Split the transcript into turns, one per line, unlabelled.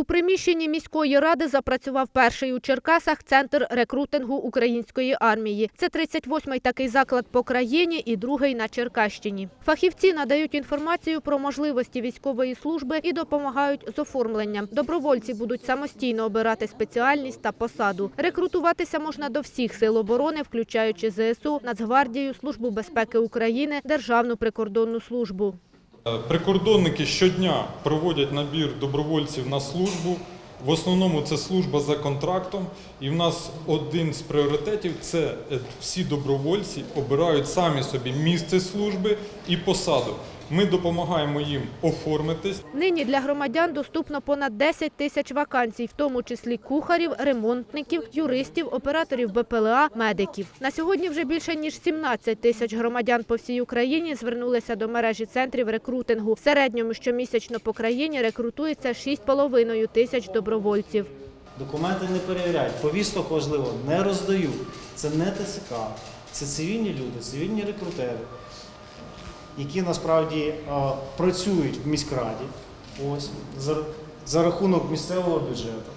У приміщенні міської ради запрацював перший у Черкасах центр рекрутингу української армії. Це 38-й такий заклад по країні і другий на Черкащині. Фахівці надають інформацію про можливості військової служби і допомагають з оформленням. Добровольці будуть самостійно обирати спеціальність та посаду. Рекрутуватися можна до всіх сил оборони, включаючи ЗСУ, Нацгвардію, Службу безпеки України, Державну прикордонну службу.
Е, Прикордонники щодня проводять набір добровольців на службу. В основному це служба за контрактом. І в нас один з пріоритетів це е, всі добровольці обирають самі собі місце служби і посаду. Ми допомагаємо їм оформитись.
Нині для громадян доступно понад 10 тисяч вакансій, в тому числі кухарів, ремонтників, юристів, операторів БПЛА, медиків. На сьогодні вже більше ніж 17 тисяч громадян по всій Україні звернулися до мережі центрів рекрутингу. В середньому щомісячно по країні рекрутується 6,5 тисяч добровольців.
Документи не перевіряють, повісток важливо не роздають. Це не ТСК, це цивільні люди, цивільні рекрутери, які насправді е, працюють в міськраді ось, за, за рахунок місцевого бюджету.